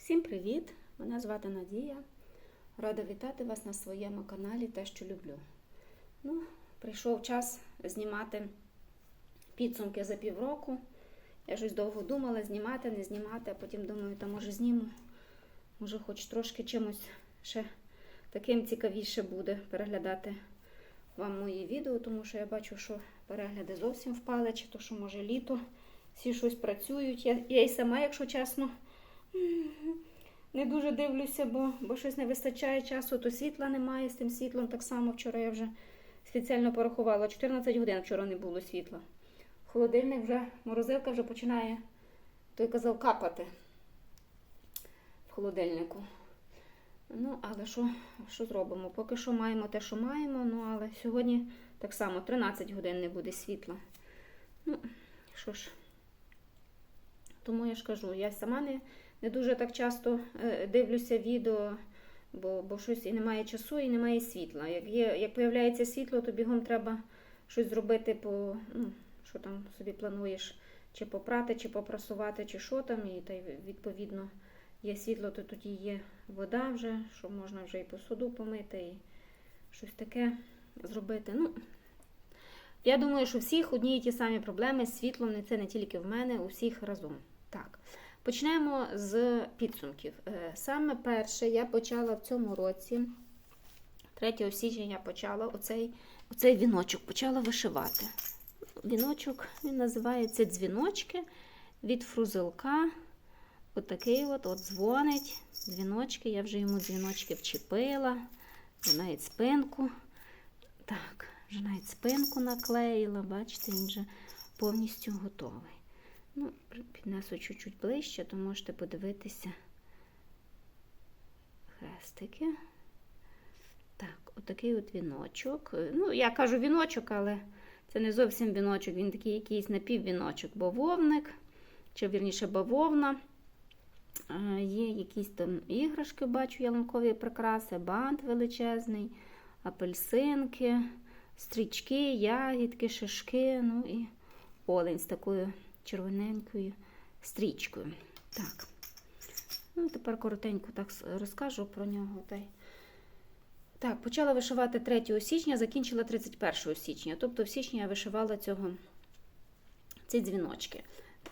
Всім привіт! Мене звати Надія. Рада вітати вас на своєму каналі Те, що люблю. Ну, прийшов час знімати підсумки за півроку. Я щось довго думала, знімати, не знімати, а потім думаю, та може зніму. Може, хоч трошки чимось ще таким цікавіше буде переглядати вам мої відео, тому що я бачу, що перегляди зовсім впали, чи то, що може літо. Всі щось працюють. Я, я і сама, якщо чесно, не дуже дивлюся, бо, бо щось не вистачає часу, то світла немає з тим світлом. Так само вчора я вже спеціально порахувала. 14 годин вчора не було світла. Холодильник вже, морозилка вже починає, той казав, капати в холодильнику. Ну, але що, що зробимо? Поки що маємо те, що маємо, ну але сьогодні так само 13 годин не буде світла. Ну, що ж, тому я ж кажу, я сама не, не дуже так часто е, дивлюся відео, бо, бо щось і немає часу, і немає світла. Як є, як появляється світло, то бігом треба щось зробити по, ну, що там собі плануєш, чи попрати, чи попрасувати, чи що там, і та відповідно є світло, то тоді є вода вже, що можна вже і посуду помити, і щось таке зробити. Ну, я думаю, що всіх одні і ті самі проблеми з світлом, це не тільки в мене, у всіх разом. Так, почнемо з підсумків. Е, Саме перше я почала в цьому році, 3 січня я почала оцей, оцей віночок почала вишивати. Віночок він називається дзвіночки від фрузелка. Отакий от, от дзвонить. Дзвіночки. Я вже йому дзвіночки вчепила. Вже навіть спинку. Так, вже навіть спинку наклеїла. Бачите, він вже повністю готовий. Ну, піднесу чуть-чуть ближче, то можете подивитися хрестики. Так, отакий от віночок. Ну, я кажу віночок, але це не зовсім віночок, він такий якийсь напіввіночок, бавовник, чи вірніше бавовна. Є якісь там іграшки, бачу, ялинкові прикраси, бант величезний, апельсинки, стрічки, ягідки, шишки, ну і олень з такою червоненькою стрічкою. Так. Ну, тепер коротенько так розкажу про нього. Так, почала вишивати 3 січня, закінчила 31 січня. Тобто в січні я вишивала цього, ці дзвіночки.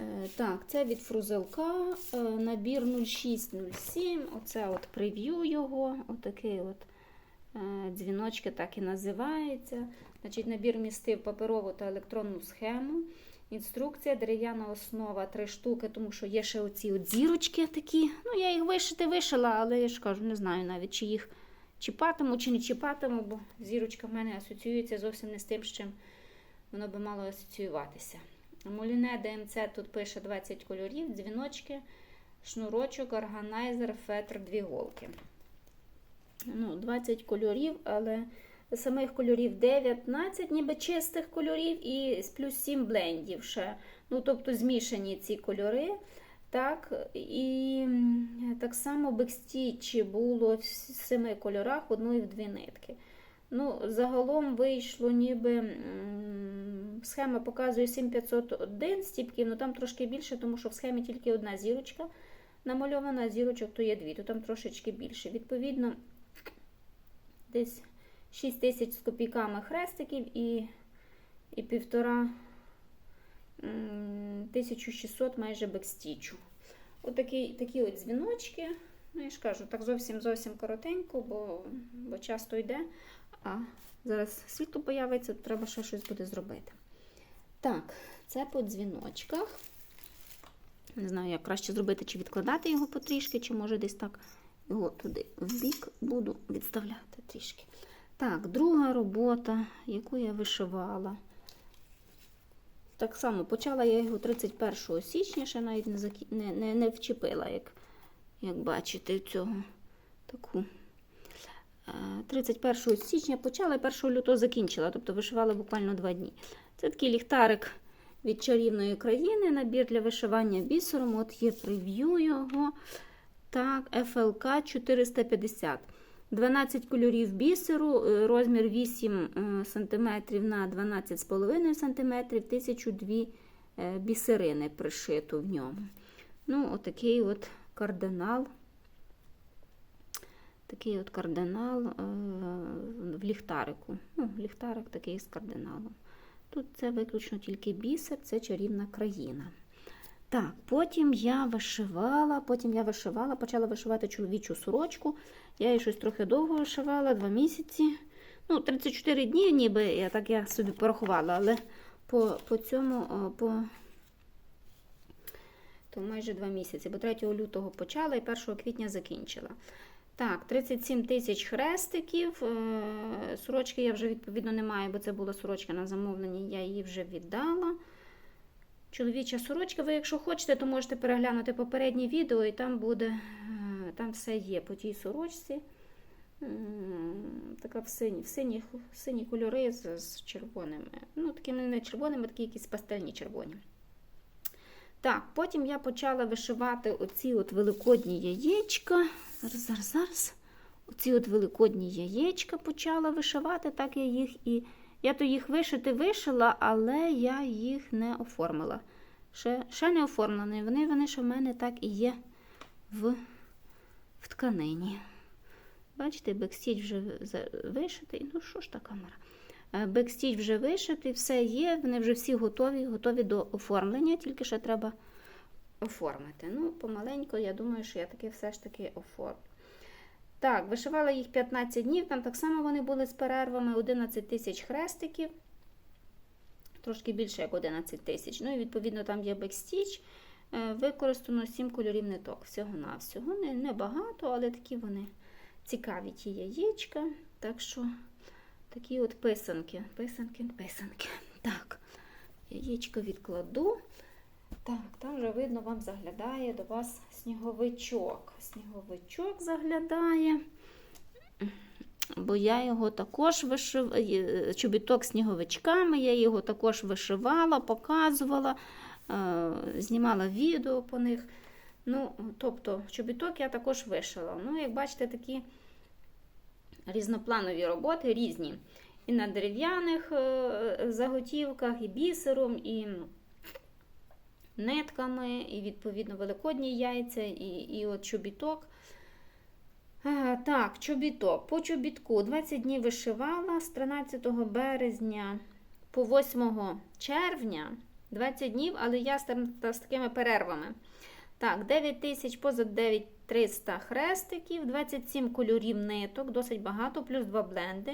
Е, Так, це від фрузелка, е, набір 0607. Оце от прев'ю його. Отакий от е, дзвіночки так і називається. Значить, Набір містив паперову та електронну схему. Інструкція, дерев'яна основа, три штуки, тому що є ще оці от зірочки такі. Ну, я їх вишити вишила, але я ж кажу, не знаю навіть, чи їх чіпатиму, чи не чіпатиму, бо зірочка в мене асоціюється зовсім не з тим, з чим воно би мало асоціюватися. Моліне ДМЦ тут пише 20 кольорів, дзвіночки, шнурочок, органайзер, фетр, дві голки. Ну, 20 кольорів, але самих кольорів 19, ніби чистих кольорів, і плюс 7 блендів ще. Ну, тобто змішані ці кольори. Так, І так само бекстічі було в семи кольорах, одної в дві нитки. Ну, Загалом вийшло, ніби схема показує 7501 стіпків, але там трошки більше, тому що в схемі тільки одна зірочка намальована, а зірочок то є дві, то там трошечки більше. Відповідно, десь 6 тисяч з копійками хрестиків і, і півтора 1600 майже бекстічу. Отакі такі от дзвіночки. Ну, я ж кажу, так зовсім зовсім коротенько, бо, бо часто йде. А зараз світло появиться, треба ще щось буде зробити. Так, це по дзвіночках. Не знаю, як краще зробити, чи відкладати його потрішки, чи може десь так його туди в бік буду відставляти трішки. Так, друга робота, яку я вишивала. Так само почала я його 31 січня, ще навіть не закі... не, не, не вчепила, як як бачите, цього таку. 31 січня почала і 1 лютого закінчила, тобто вишивала буквально два дні. Це такий ліхтарик від чарівної країни, набір для вишивання бісером. От є прев'ю його. Так, FLK 450. 12 кольорів бісеру, розмір 8 см на 12,5 см, 1002 бісерини пришито в ньому. Ну, отакий от кардинал Такий от кардинал е, в ліхтарику. Ну, ліхтарик такий з кардиналом. Тут це виключно тільки бісер, це чарівна країна. Так, потім я вишивала, потім я вишивала, почала вишивати чоловічу сорочку. Я її щось трохи довго вишивала, два місяці. Ну, 34 дні, ніби я так я собі порахувала, але по, по цьому, по то майже два місяці, бо 3 лютого почала і 1 квітня закінчила. Так, 37 тисяч хрестиків. Е, Сорочки я вже відповідно не маю, бо це була сорочка на замовлення, я її вже віддала. Чоловіча сорочка, ви, якщо хочете, то можете переглянути попереднє відео, і там буде, е, там все є по тій сорочці. Така в сині, в сині, сині кольори з, з червоними. Ну, такими не червоними, такі якісь пастельні червоні. Так, потім я почала вишивати оці от великодні яєчка. Зараз, зараз, зараз. Оці от великодні яєчка почала вишивати, так я їх і. Я то їх вишити вишила, але я їх не оформила. Ще, ще не оформлені. Вони, вони ще в мене так і є в, в тканині. Бачите, бекстіч вже вишитий. Ну, що ж та камера? Е, Бекстіч вже вишитий, все є, вони вже всі готові, готові до оформлення, тільки ще треба оформити. Ну, помаленьку, я думаю, що я таки все ж таки оформлю. Так, вишивала їх 15 днів, там так само вони були з перервами, 11 тисяч хрестиків, трошки більше як 11 тисяч. Ну і відповідно там є бекстіч. Е, Використано 7 кольорів ниток. Всього-навсього. Не, не але такі вони цікаві ті яєчка. Так що такі от писанки. Писанки, писанки. Так, яєчко відкладу. Так, там вже видно, вам заглядає до вас сніговичок. Сніговичок заглядає. Бо я його також вишив... е, чобіток сніговичками, я його також вишивала, показувала, е, знімала відео по них. Ну, тобто, чобіток я також вишила. Ну, як бачите, такі різнопланові роботи різні. І на дерев'яних е, заготівках, і бісером, і нитками, і, відповідно, великодні яйця, і, і от чобіток. А, так, чобіток. По чобітку 20 днів вишивала з 13 березня по 8 червня. 20 днів, але я з такими перервами. Так, 9 тисяч поза 9300 хрестиків, 27 кольорів ниток, досить багато, плюс 2 бленди.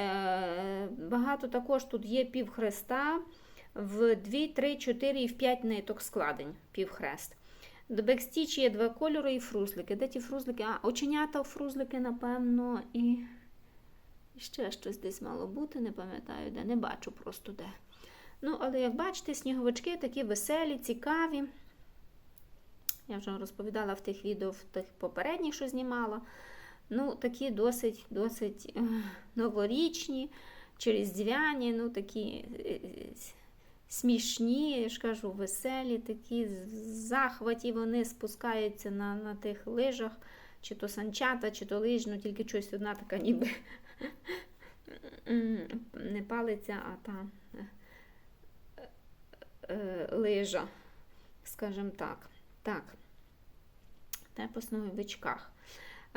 Е, багато також тут є півхреста в 2, 3, 4 і в 5 ниток складень півхрест. До бекстіч є два кольори і фрузлики. Де ті фрузлики? А, оченята фрузлики, напевно, і ще щось десь мало бути, не пам'ятаю де, не бачу просто де. Ну, але як бачите, сніговички такі веселі, цікаві. Я вже розповідала в тих відео, в тих попередніх, що знімала. Ну, такі досить, досить е, новорічні, чи різдвяні, ну такі е, е, смішні, я ж кажу, веселі, такі захваті вони спускаються на, на тих лижах, чи то санчата, чи то лиж, ну тільки щось одна така ніби не палиця, а та е, е, лижа, скажімо так. Так, те по сновичках.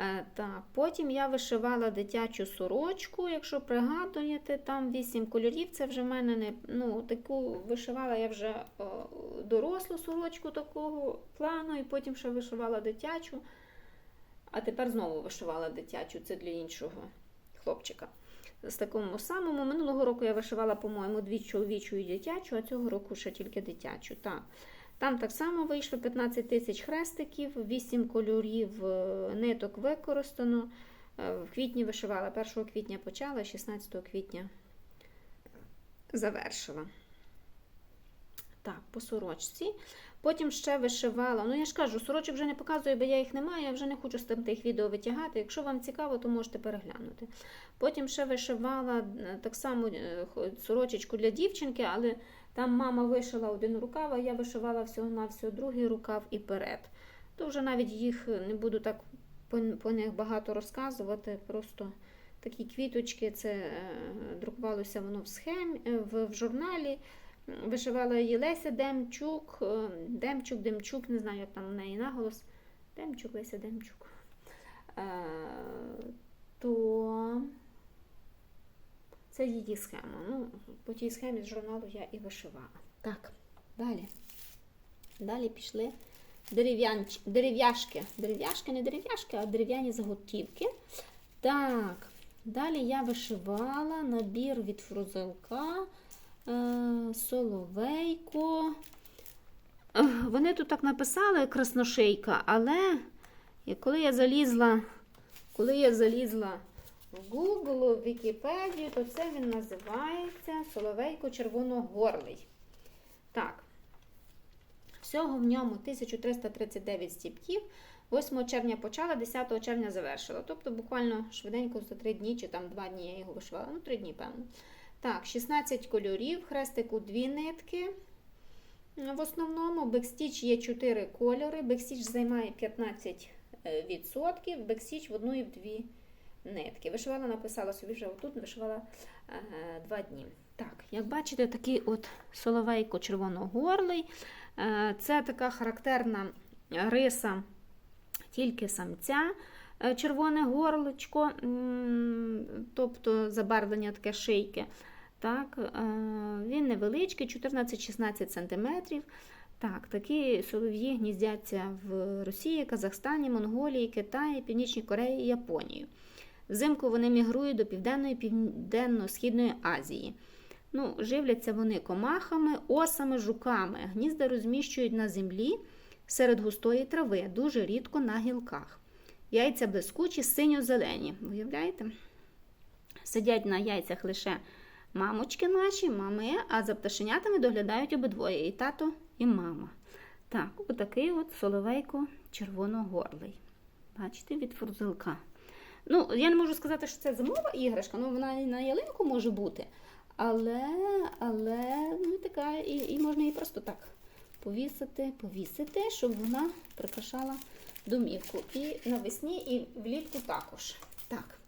Е, Так, потім я вишивала дитячу сорочку, якщо пригадуєте, там 8 кольорів. Це вже в мене не ну, таку вишивала я вже дорослу сорочку такого плану, і потім ще вишивала дитячу. А тепер знову вишивала дитячу, це для іншого хлопчика. З такому самому. Минулого року я вишивала, по-моєму, дві чоловічу і дитячу, а цього року ще тільки дитячу. Так. Там так само вийшло 15 тисяч хрестиків, 8 кольорів е, ниток використано. Е, В квітні вишивала, 1 квітня почала, 16 квітня завершила. Так, по сорочці. Потім ще вишивала. Ну, я ж кажу, сорочок вже не показую, бо я їх не маю, я вже не хочу з тим тих відео витягати. Якщо вам цікаво, то можете переглянути. Потім ще вишивала е, так само сорочечку для дівчинки, але там мама вишила один рукав, а я вишивала всього-навсього другий рукав і перед. То вже навіть їх не буду так по, них багато розказувати. Просто такі квіточки, це е, друкувалося воно в схемі, е, в, в журналі. Вишивала її Леся Демчук, е, Демчук, Демчук, не знаю, як там у неї наголос. Демчук, Леся Демчук. то це її схема. Ну, по тій схемі з журналу я і вишивала. Так, далі. Далі пішли дерев'яшки. Дерев'яшки, не дерев'яшки, а дерев'яні заготівки. Так, далі я вишивала набір від фрузелка, е, соловейко. Е, Вони тут так написали красношейка, але коли я залізла, коли я залізла в Google, в Вікіпедію, то це він називається Соловейко червоногорлий. Так, всього в ньому 1339 стіпків. 8 червня почала, 10 червня завершила. Тобто буквально швиденько за 3 дні чи там 2 дні я його вишивала. Ну, 3 дні, певно. Так, 16 кольорів, хрестику 2 нитки. В основному бекстіч є 4 кольори. Бекстіч займає 15%, бекстіч в одну і в дві нитки. Вишивала, написала собі вже отут, вишивала е, 2 дні. Так, як бачите, такий от соловейко червоногорлий. Е, Це така характерна риса тільки самця. Е, Червоне горлочко, тобто забарвлення таке шийки. Так, е, він невеличкий, 14-16 см. Так, такі солов'ї гніздяться в Росії, Казахстані, Монголії, Китаї, Північній Кореї Японії. Взимку вони мігрують до Південної Південно-Східної Азії. Ну, живляться вони комахами, осами, жуками. Гнізда розміщують на землі серед густої трави, дуже рідко на гілках. Яйця блискучі, синьо-зелені. Уявляєте? Сидять на яйцях лише мамочки наші, мами, а за пташенятами доглядають обидвоє і тато, і мама. Так, отакий от соловейко червоногорлий. Бачите, від фурзелка. Ну, я не можу сказати, що це зимова іграшка, ну вона і на ялинку може бути. Але, але ну, така, і, і можна її просто так повісити, повісити, щоб вона прикрашала домівку. І навесні, і влітку також. Так,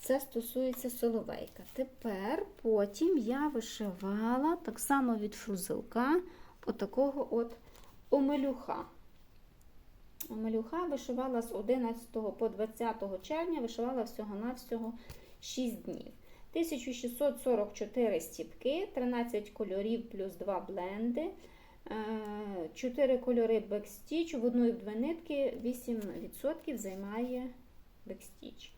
це стосується соловейка. Тепер потім я вишивала так само від фрузелка отакого от омелюха. Омелюха вишивала з 11 по 20 червня, вишивала всього-навсього 6 днів. 1644 стіпки, 13 кольорів плюс 2 бленди, 4 кольори бекстіч, в одну і в дві нитки 8% займає бекстіч.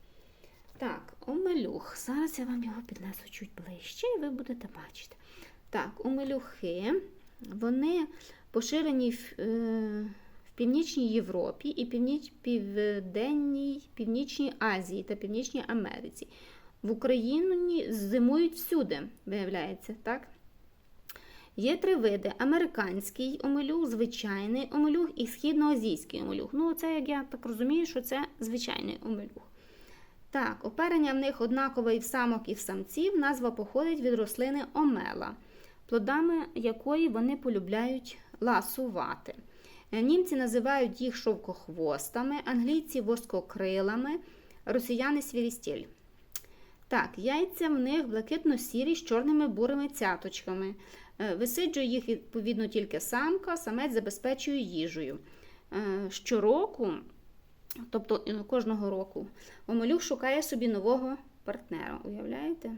Так, омелюх. Зараз я вам його піднесу чуть ближче, і ви будете бачити. Так, омелюхи, вони поширені е, Північній Європі і Північ, Південній, Північній Азії та Північній Америці. В Україні зимують всюди, виявляється, так? Є три види: американський омелюх, звичайний омелюх і східноазійський омелюх. Ну, це, як я так розумію, що це звичайний омелюх. Так, оперення в них однакове і в самок, і в самців. Назва походить від рослини омела, плодами якої вони полюбляють ласувати. Е, Німці називають їх шовкохвостами, англійці воскокрилами, росіяни свірістіль. Так, яйця в них блакитно-сірі з чорними бурими цяточками. Е, Висиджує їх відповідно тільки самка, самець забезпечує їжею. Е, Щороку, тобто кожного року, омелюх шукає собі нового партнера. Уявляєте?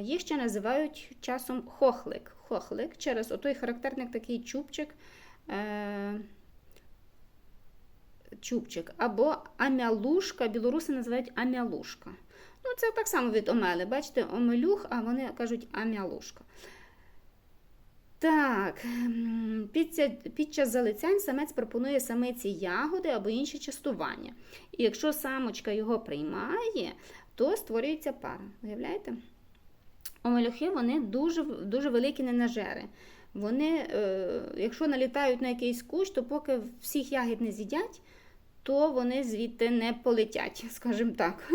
Їх ще називають часом хохлик. Хохлик через отой характерник такий чубчик. Е, Чубчик або амялушка, білоруси називають амялушка. Ну, це так само від омели. Бачите, омелюх, а вони кажуть амялушка. Так, під, час залицянь самець пропонує самиці ягоди або інші частування. І якщо самочка його приймає, то створюється пара. Уявляєте? Омелюхи вони дуже, дуже великі ненажери. Вони, е, якщо налітають на якийсь кущ, то поки всіх ягід не з'їдять, то вони звідти не полетять, скажімо так.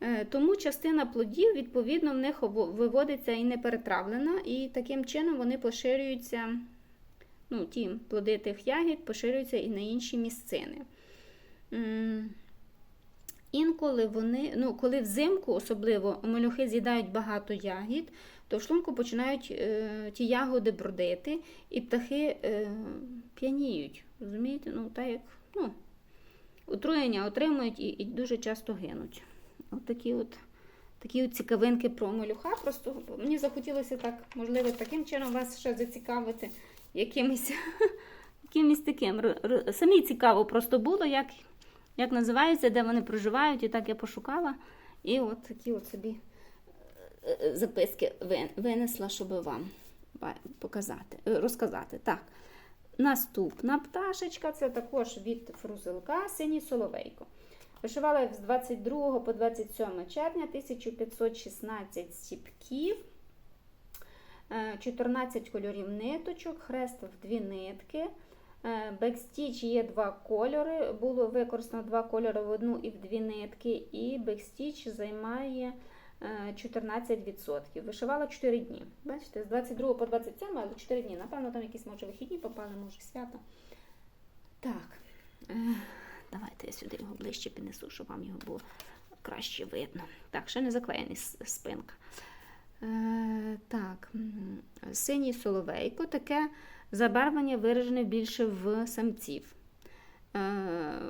Е, Тому частина плодів, відповідно, в них виводиться і не перетравлена, і таким чином вони поширюються, ну, ті плоди тих ягід поширюються і на інші місцини. Інколи вони, ну, коли взимку особливо омелюхи з'їдають багато ягід, то в шлунку починають е, ті ягоди бродити, і птахи е, п'яніють. Розумієте? Ну, так як, ну, отруєння отримують і, і дуже часто гинуть. От такі от, такі цікавинки про малюха. Просто мені захотілося так, можливо, таким чином вас ще зацікавити якимось, якимось таким. Самі цікаво просто було, як, як називаються, де вони проживають, і так я пошукала. І от такі от собі е, е, записки винесла, щоб вам показати, е, розказати. Так. Наступна пташечка це також від фрузелка синій соловейко. Вишивала з 22 по 27 червня 1516 стіпків, е, 14 кольорів ниточок, хрест в дві нитки. Е, Бекстіч є два кольори. Було використано два кольори в одну і в дві нитки, і бекстіч займає е, 14%. Вишивала 4 дні. Бачите, з 22 по 27, але 4 дні. Напевно, там якісь може вихідні попали, може свято. Так, е, давайте я сюди його ближче піднесу, щоб вам його було краще видно. Так, ще не заклеєний спинка. Е, так, синій соловейко, таке забарвлення виражене більше в самців. Е,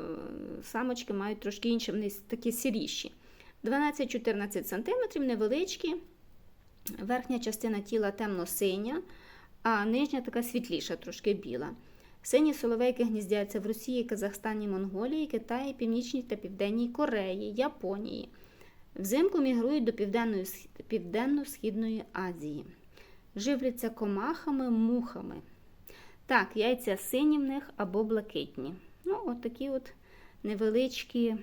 самочки мають трошки інші, вони такі сіріші. 12-14 см, невеличкі. Верхня частина тіла темно-синя, а нижня така світліша, трошки біла. Сині соловейки гніздяться в Росії, Казахстані, Монголії, Китаї, Північній та Південній Кореї, Японії. Взимку мігрують до Південно-Східної Азії. Живляться комахами, мухами. Так, яйця сині в них або блакитні. Ну, от такі от невеличкі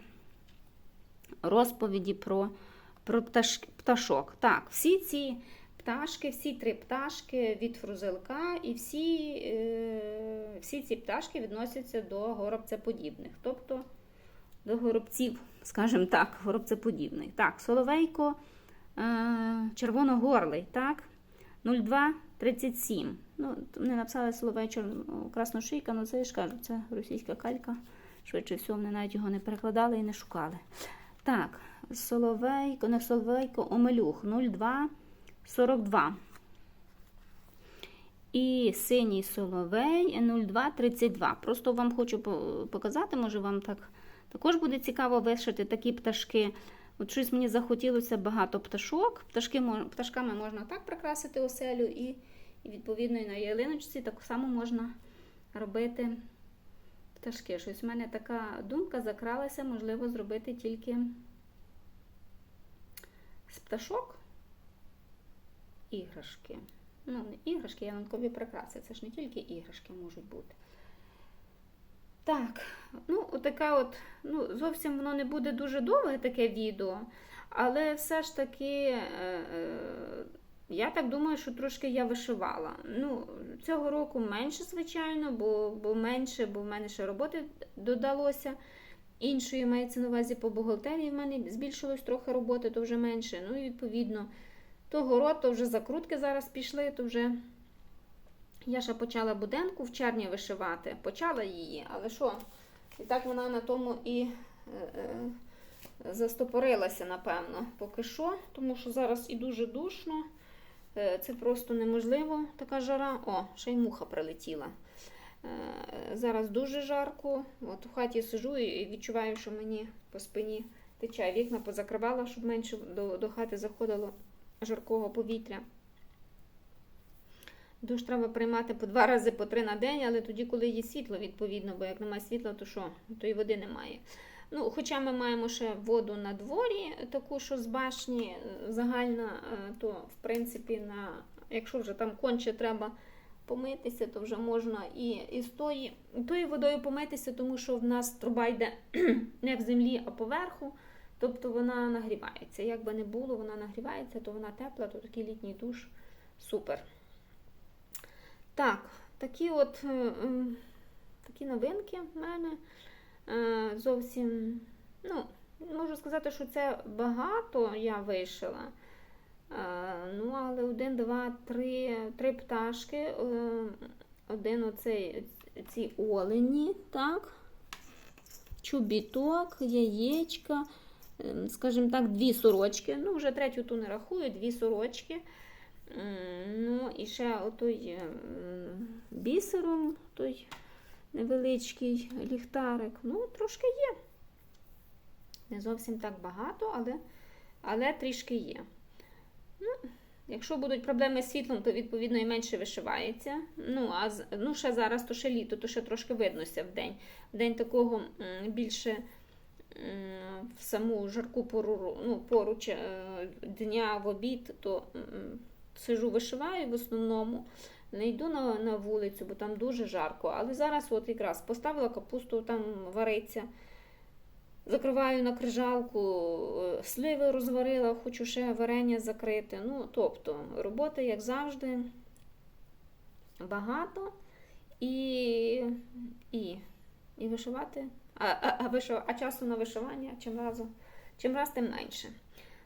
розповіді про, про пташ, пташок. Так, всі ці пташки, всі три пташки від фрузелка, і всі, е, всі ці пташки відносяться до горобцеподібних, тобто до горобців, скажімо так, горобцеподібних. Так, соловейко е, червоногорлий, так, 0237. Ну, вони написали соловей чор- красношийка, ну це я ж кажу, це російська калька. Швидше всього, вони навіть його не перекладали і не шукали. Так, Соловейко, не Соловейко, Омелюх 0242. І синій соловей 0232. Просто вам хочу показати, може вам так також буде цікаво вишити такі пташки. От щось мені захотілося багато пташок. Пташки, пташками можна так прикрасити оселю, і, і відповідно і на ялиночці так само можна робити пташки. Щось в мене така думка закралася, можливо, зробити тільки з пташок іграшки. Ну, не іграшки, ялинкові прикраси. Це ж не тільки іграшки можуть бути. Так, ну, отака от, ну, зовсім воно не буде дуже довге таке відео, але все ж таки, е, е, я так думаю, що трошки я вишивала. Ну, цього року менше, звичайно, бо, бо менше, бо в мене ще роботи додалося. Іншої мається на увазі по бухгалтерії, в мене збільшилось трохи роботи, то вже менше. Ну і відповідно, то город, то вже закрутки зараз пішли, то вже я ще почала буденку в червні вишивати. Почала її, але що? І так вона на тому і е, е, застопорилася, напевно, поки що, тому що зараз і дуже душно. Е, Це просто неможливо, така жара. О, ще й муха прилетіла. Зараз дуже жарко. От в хаті сижу і відчуваю, що мені по спині тече. Вікна позакривала, щоб менше до, до хати заходило жаркого повітря. Душ треба приймати по два рази, по три на день, але тоді, коли є світло, відповідно, бо як немає світла, то що? То і води немає. Ну, Хоча ми маємо ще воду на дворі, таку, що з башні е, загальна, е, то в принципі, на, якщо вже там конче треба помитися, то вже можна і, і з тої, тою водою помитися, тому що в нас труба йде не в землі, а поверху. Тобто вона нагрівається. Як би не було, вона нагрівається, то вона тепла, то такий літній душ супер. Так, такі от е, е, такі новинки в мене. Е, Зовсім, ну, можу сказати, що це багато я вишила. Ну, але один, два, три, три пташки. Один оцей ці олені, так, чубіток, яєчка, ем, скажімо так, дві сорочки. Ну, вже третю ту не рахую, дві сорочки. М, Ну, і ще отой е, бісером, той невеличкий ліхтарик. Ну, трошки є. Не зовсім так багато, але, але трішки є. Ну, якщо будуть проблеми з світлом, то відповідно і менше вишивається. Ну, а ну, ще зараз то ще літо, то ще трошки виднося в день. В день такого більше в саму жарку пору, ну, поруч е, дня в обід, то сижу вишиваю в основному. Не йду на, на вулицю, бо там дуже жарко. Але зараз от якраз поставила капусту, там вариться. Закриваю на крижалку, е, сливи розварила, хочу ще варення закрити. Ну, тобто, роботи, як завжди, багато і, і, і вишивати. А, а, а, вишив, а часу на вишивання чим разом, чим раз, тим менше.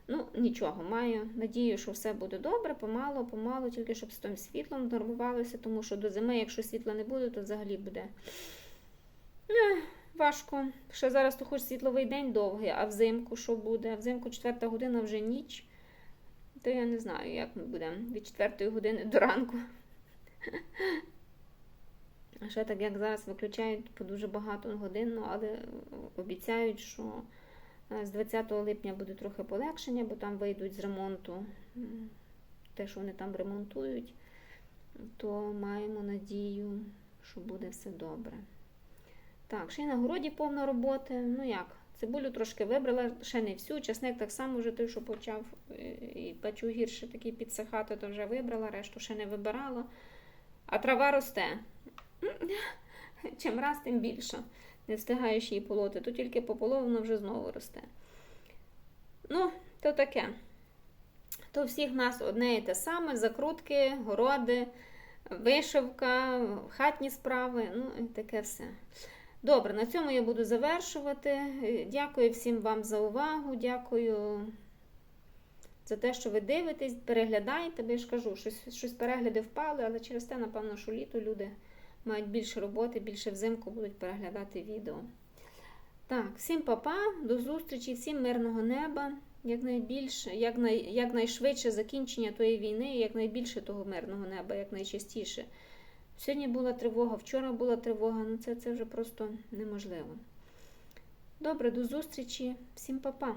Ну, нічого, маю надію, що все буде добре, помало, помало, тільки щоб з тим світлом нормувалося, тому що до зими, якщо світла не буде, то взагалі буде. Ех, важко. Ще зараз то хоч світловий день довгий, а взимку що буде? Взимку четверта година вже ніч. То я не знаю, як ми будемо від четвертої години до ранку. А ще так як зараз виключають по дуже багато годин, ну, але обіцяють, що з 20 липня буде трохи полегшення, бо там вийдуть з ремонту те, що вони там ремонтують, то маємо надію, що буде все добре. Так, ще й на городі повно роботи. Ну як, цибулю трошки вибрала, ще не всю. Часник так само вже той, що почав е, і бачу гірше такий підсихати, то вже вибрала, решту ще не вибирала. А трава росте. Чим раз, тим більше. Не встигаєш її полоти, то тільки пополов, воно вже знову росте. Ну, то таке. То всіх нас одне і те саме: закрутки, городи, вишивка, хатні справи, ну і таке все. Добре, на цьому я буду завершувати. Дякую всім вам за увагу. Дякую за те, що ви дивитесь, переглядаєте. Бо я ж кажу, щось, щось перегляди впали, але через те, напевно, що літо люди мають більше роботи, більше взимку будуть переглядати відео. Так, всім папа, до зустрічі, всім мирного неба. Якнайбільше, якнай, якнайшвидше закінчення тої війни, якнайбільше того мирного неба, якнайчастіше. Сьогодні була тривога, вчора була тривога, ну це, це вже просто неможливо. Добре, до зустрічі, всім па-па.